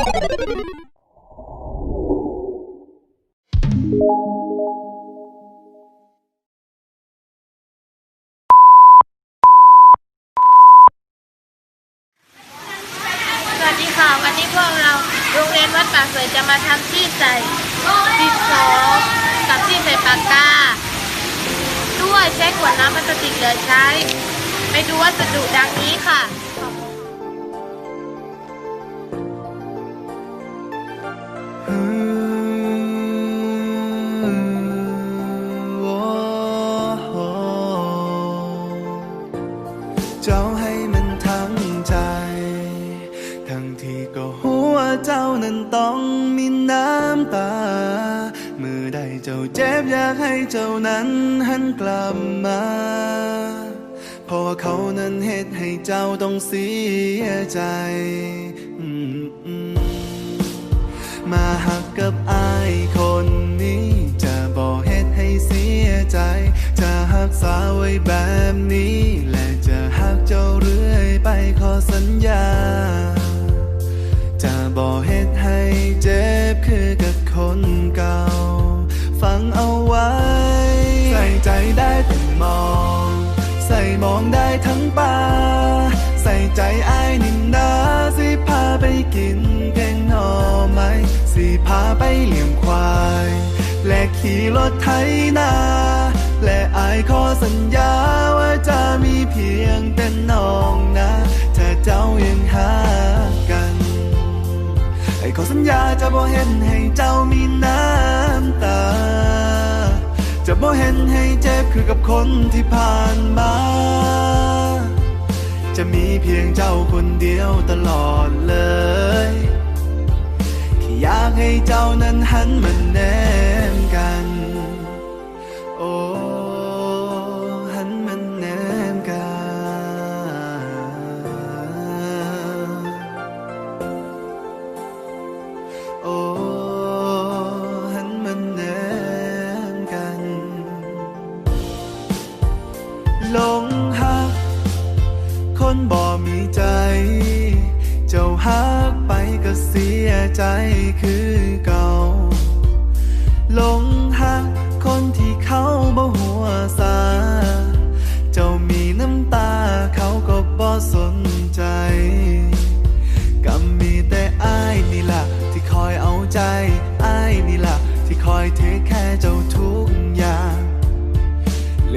สวัสดีค่ะวันนี้พวกเราโรงเรียนวัดป่าเสยจะมาทำที่ใส่ดินสอกับที่ใส่ปากกา ด้วยใช้ขวดน้ำพลาสติกเหลือใช้ ไปดูวัสดุดังนี้ค่ะ เจ้าให้มันทั้งใจ ทั้งที่ก็หัวเจ้านั้นต้องมีน้ำตา เมื่อใดเจ้าเจ็บอยากให้เจ้านั้นหันกลับมาเพราะว่าเขานั้นเหตุให้เจ้าต้องเสียใจมอืมมาหักกับอายคน สัญญา จะบอกเหตุให้เจ็บคือกับคนเก่า ฟังเอาไว้ ใส่ใจได้แต่มอง ใส่มองได้ทั้งป่า ใส่ใจไอ้ายนินนาสิพาไปกินแกงหน่อไม้สิพาไปเลี้ยงควาย และขี่รถไถนาและไอ้ายขอสัญญาว่าจะมีเพียงแต่น้องนะ อ้ขอสัญญาจะบ่เห็นให้เจ้ามีน้ำตา จะบ่เห็นให้เจ็บคือกับคนที่ผ่านมา จะมีเพียงเจ้าคนเดียวตลอดเลยแค่อยากให้เจ้านั้นหันมาแนมกัน โอ้ หลงหัก คนบ่มีใจ เจ้าหักไปก็เสียใจคือเก่าหลงหัก คนที่เขาบ่หัว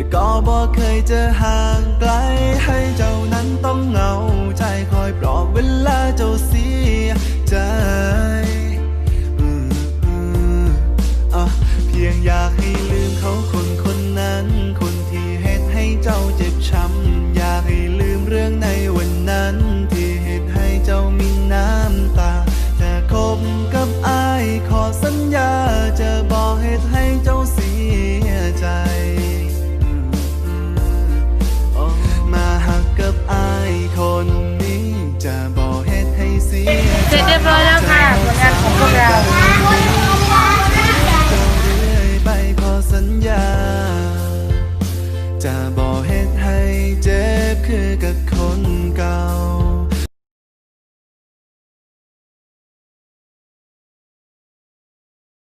แต่ก็บอกเคยจะห่างไกล ให้เจ้านั้นต้องเหงาใจคอยปลอบเวลา จะบอก